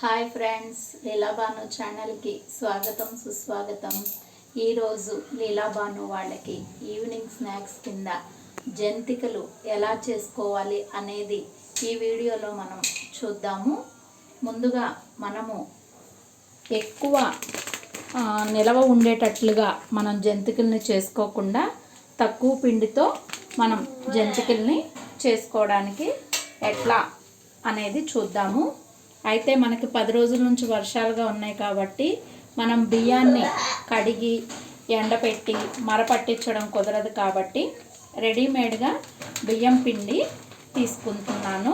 Hi friends లీలాబాను ఛానల్కి స్వాగతం సుస్వాగతం. ఈరోజు లీలాబాను వాళ్ళకి ఈవినింగ్ స్నాక్స్ కింద జంతికలు ఎలా చేసుకోవాలి అనేది ఈ వీడియోలో మనం చూద్దాము. ముందుగా మనము ఎక్కువ నిలవ ఉండేటట్లుగా మనం జంతికల్ని చేసుకోకుండా తక్కువ పిండితో మనం జంతికల్ని చేసుకోవడానికి ఎట్లా అనేది చూద్దాము. అయితే మనకి పది రోజుల నుంచి వర్షాలుగా ఉన్నాయి కాబట్టి మనం బియ్యాన్ని కడిగి ఎండపెట్టి మరపట్టించడం కుదరదు కాబట్టి రెడీమేడ్గా బియ్యం పిండి తీసుకుంటున్నాను.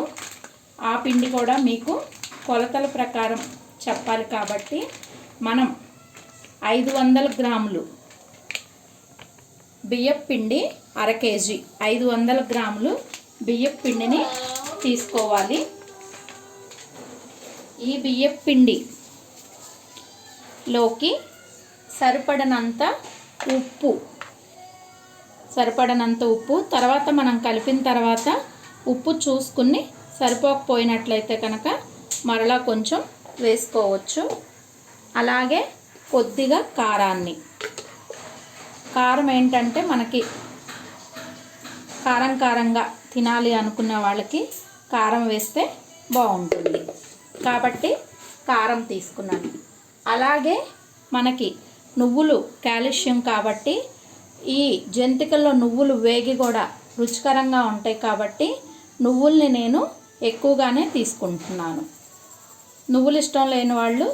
ఆ పిండి కూడా మీకు కొలతల ప్రకారం చెప్పాలి కాబట్టి మనం ఐదు వందల గ్రాములు బియ్యం పిండి అర కేజీ ఐదు వందల గ్రాములు బియ్యం పిండిని తీసుకోవాలి. ఈ బియ్యం పిండిలోకి సరిపడనంత ఉప్పు. సరిపడనంత ఉప్పు. తర్వాత మనం కలిపిన తర్వాత ఉప్పు చూసుకుని సరిపోకపోయినట్లయితే కనుక మరలా కొంచెం వేసుకోవచ్చు. అలాగే కొద్దిగా కారాన్ని. కారం ఏంటంటే మనకి కారం కారంగా తినాలి అనుకున్న వాళ్ళకి కారం వేస్తే బాగుంటుంది. కాబట్టి కారం తీసుకున్నాను. అలాగే మనకి నువ్వులు కాల్షియం కాబట్టి ఈ జంతికల్లో నువ్వులు వేగి కూడా రుచికరంగా ఉంటాయి కాబట్టి నువ్వుల్ని నేను ఎక్కువగానే తీసుకుంటున్నాను. నువ్వులు ఇష్టం లేని వాళ్ళు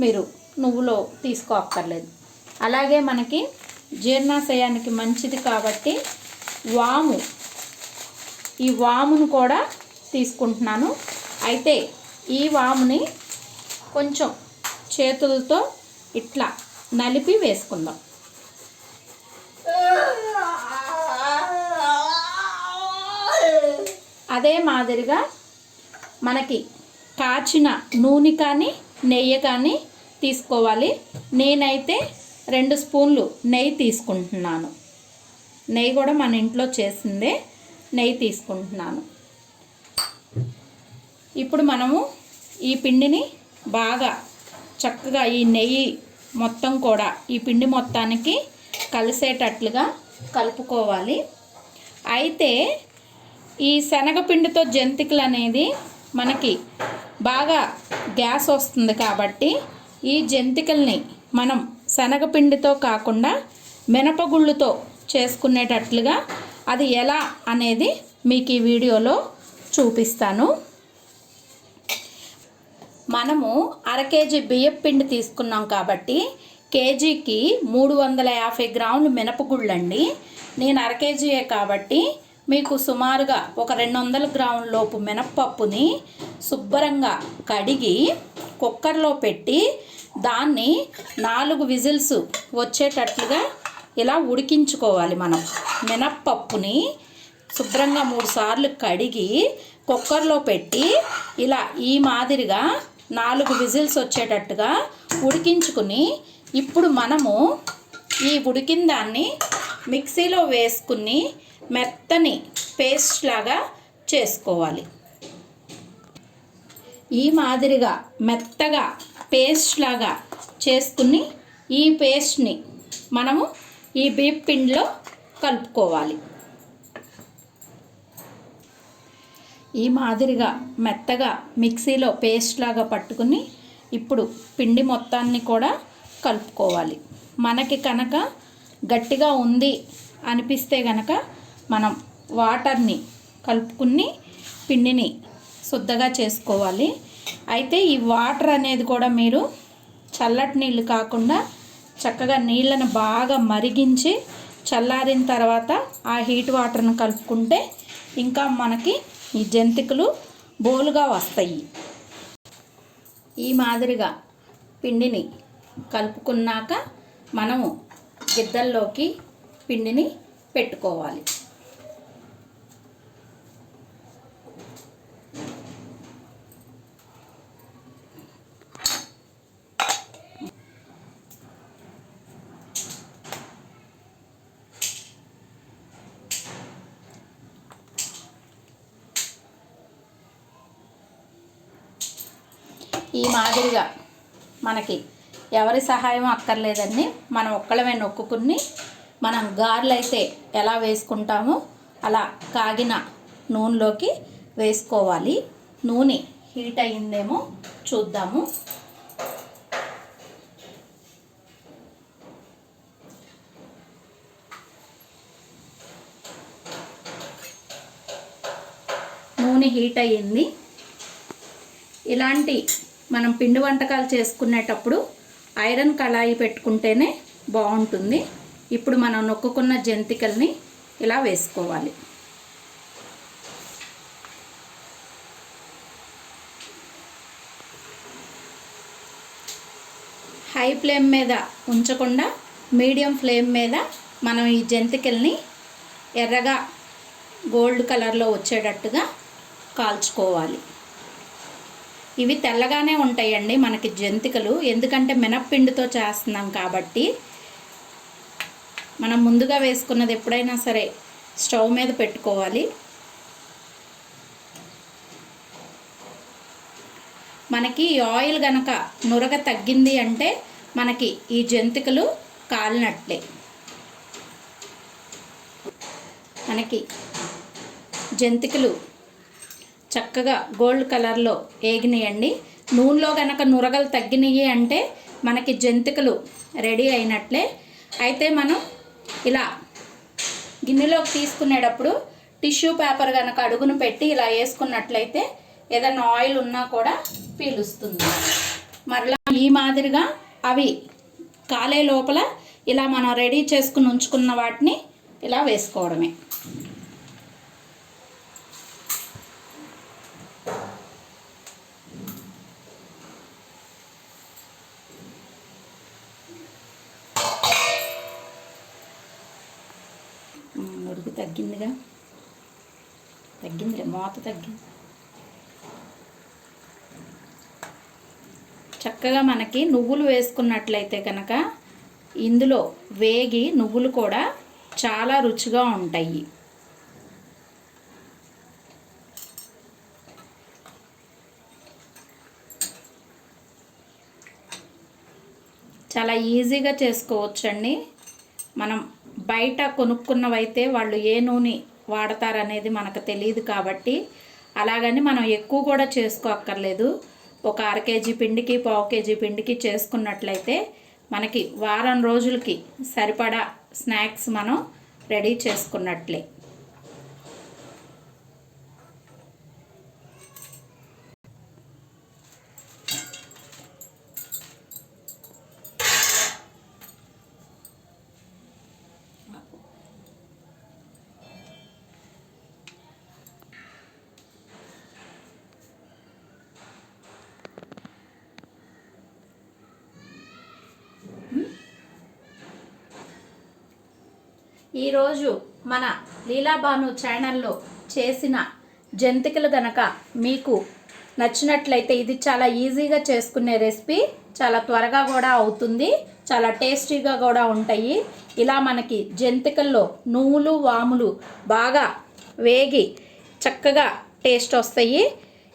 మీరు నువ్వులో తీసుకోక్కర్లేదు అలాగే మనకి జీర్ణాశయానికి మంచిది కాబట్టి వాము. ఈ వామును కూడా తీసుకుంటున్నాను. అయితే ఈ వాముని కొంచెం చేతులతో ఇట్లా నలిపి వేసుకుందాం. అదే మాదిరిగా మనకి కాచిన నూనె కానీ నెయ్యి కానీ తీసుకోవాలి. నేనైతే రెండు స్పూన్లు నెయ్యి తీసుకుంటున్నాను. నెయ్యి కూడా మన ఇంట్లో చేసిందే నెయ్యి తీసుకుంటున్నాను. ఇప్పుడు మనము ఈ పిండిని బాగా చక్కగా ఈ నెయ్యి మొత్తం కూడా ఈ పిండి మొత్తానికి కలిసేటట్లుగా కలుపుకోవాలి. అయితే ఈ శనగపిండితో జంతికలు అనేది మనకి బాగా గ్యాస్ వస్తుంది కాబట్టి ఈ జంతికల్ని మనం శనగపిండితో కాకుండా మినపగుళ్ళుతో చేసుకునేటట్లుగా అది ఎలా అనేది మీకు ఈ వీడియోలో చూపిస్తాను. మనము అర కేజీ బియ్యం పిండి తీసుకున్నాం కాబట్టి కేజీకి మూడు వందల యాభై గ్రాములు మినపగుళ్ళండి. నేను అర కేజీయే కాబట్టి మీకు సుమారుగా ఒక రెండు వందల గ్రాముల లోపు మినప్పప్పుని శుభ్రంగా కడిగి కుక్కర్లో పెట్టి దాన్ని నాలుగు విజిల్స్ వచ్చేటట్లుగా ఇలా ఉడికించుకోవాలి మనం. మినప్పప్పుని శుభ్రంగా మూడు సార్లు కడిగి కుక్కర్లో పెట్టి ఇలా ఈ మాదిరిగా నాలుగు విజిల్స్ వచ్చేటట్టుగా ఉడికించుకుని ఇప్పుడు మనము ఈ ఉడికిన దాన్ని మిక్సీలో వేసుకుని మెత్తని పేస్ట్ లాగా చేసుకోవాలి. ఈ మాదిరిగా మెత్తగా పేస్ట్ లాగా చేసుకుని ఈ పేస్ట్ని మనము ఈ బీప్ పిండిలో కలుపుకోవాలి. ఈ మాదిరిగా మెత్తగా మిక్సీలో పేస్ట్ లాగా పట్టుకుని ఇప్పుడు పిండి మొత్తాన్ని కూడా కలుపుకోవాలి. మనకి కనుక గట్టిగా ఉంది అనిపిస్తే గనక మనం వాటర్ని కలుపుకుని పిండిని శుద్ధగా చేసుకోవాలి. అయితే ఈ వాటర్ అనేది కూడా మీరు చల్లటి నీళ్ళు కాకుండా చక్కగా నీళ్ళను బాగా మరిగించి చల్లారిన తర్వాత ఆ హీట్ వాటర్ని కలుపుకుంటే ఇంకా మనకి ఈ జంతికలు బోలుగా వస్తాయి. ఈ మాదిరిగా పిండిని కలుపుకున్నాక మనము గిద్దల్లోకి పిండిని పెట్టుకోవాలి. ఈ మాదిరిగా మనకి ఎవరి సహాయం అక్కర్లేదండి. మనం ఒక్కడమే నొక్కుకుని మనం గారెలు అయితే ఎలా వేసుకుంటామో అలా కాగిన నూనెలోకి వేసుకోవాలి. నూనె హీట్ అయ్యిందేమో చూద్దాము. నూనె హీట్ అయ్యింది. ఇలాంటి మనం పిండి వంటకాలు చేసుకునేటప్పుడు ఐరన్ కళాయి పెట్టుకుంటేనే బాగుంటుంది. ఇప్పుడు మనం నొక్కుకున్న జంతికల్ని ఇలా వేసుకోవాలి. హై ఫ్లేమ్ మీద ఉంచకుండా మీడియం ఫ్లేమ్ మీద మనం ఈ జంతికల్ని ఎర్రగా గోల్డ్ కలర్లో వచ్చేటట్టుగా కాల్చుకోవాలి. ఇవి తెల్లగానే ఉంటాయండి మనకి జంతికలు. ఎందుకంటే మినప్పిండితో చేస్తున్నాం కాబట్టి మనం ముందుగా వేసుకున్నది ఎప్పుడైనా సరే స్టవ్ మీద పెట్టుకోవాలి. మనకి ఈ ఆయిల్ గనక నురగ తగ్గింది అంటే మనకి ఈ జంతికలు కాలినట్లే. మనకి జంతికలు చక్కగా గోల్డ్ కలర్లో ఏగినాయండి. నూనెలో కనుక నురగలు తగ్గినాయి అంటే మనకి జంతికలు రెడీ అయినట్లే. అయితే మనం ఇలా గిన్నెలోకి తీసుకునేటప్పుడు టిష్యూ పేపర్ కనుక అడుగును పెట్టి ఇలా వేసుకున్నట్లయితే ఏదైనా ఆయిల్ ఉన్నా కూడా పీలుస్తుంది. మరలా ఈ మాదిరిగా అవి కాలే లోపల ఇలా మనం రెడీ చేసుకుని ఉంచుకున్న వాటిని ఇలా వేసుకోవడమే. ఉమ్, తగ్గిందిగా? తగ్గిందిలే మూత తగ్గింది. చక్కగా మనకి నువ్వులు వేసుకున్నట్లయితే కనుక ఇందులో వేగి నువ్వులు కూడా చాలా రుచిగా ఉంటాయి. చాలా ఈజీగా చేసుకోవచ్చండి. మనం బయట కొనుక్కున్నవైతే వాళ్ళు ఏ నూనె వాడతారనేది మనకు తెలియదు కాబట్టి అలాగని మనం ఎక్కువ కూడా చేసుకోక్కర్లేదు. ఒక అర కేజీ పిండికి పావు కేజీ పిండికి చేసుకున్నట్లయితే మనకి వారం రోజులకి సరిపడా స్నాక్స్ మనం రెడీ చేసుకున్నట్లే. ఈరోజు మన లీలాబాను ఛానల్లో చేసిన జంతికలు గనక మీకు నచ్చినట్లయితే ఇది చాలా ఈజీగా చేసుకునే రెసిపీ. చాలా త్వరగా కూడా అవుతుంది. చాలా టేస్టీగా కూడా ఉంటాయి. ఇలా మనకి జంతికల్లో నువ్వులు వాములు బాగా వేగి చక్కగా టేస్ట్ వస్తాయి.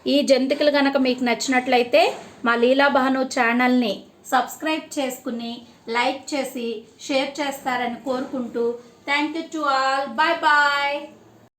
ఈ జంతికలు కనుక మీకు నచ్చినట్లయితే మా లీలాభాను ఛానల్ని సబ్స్క్రైబ్ చేసుకుని లైక్ చేసి షేర్ చేస్తారని కోరుకుంటూ Thank you to all. Bye bye.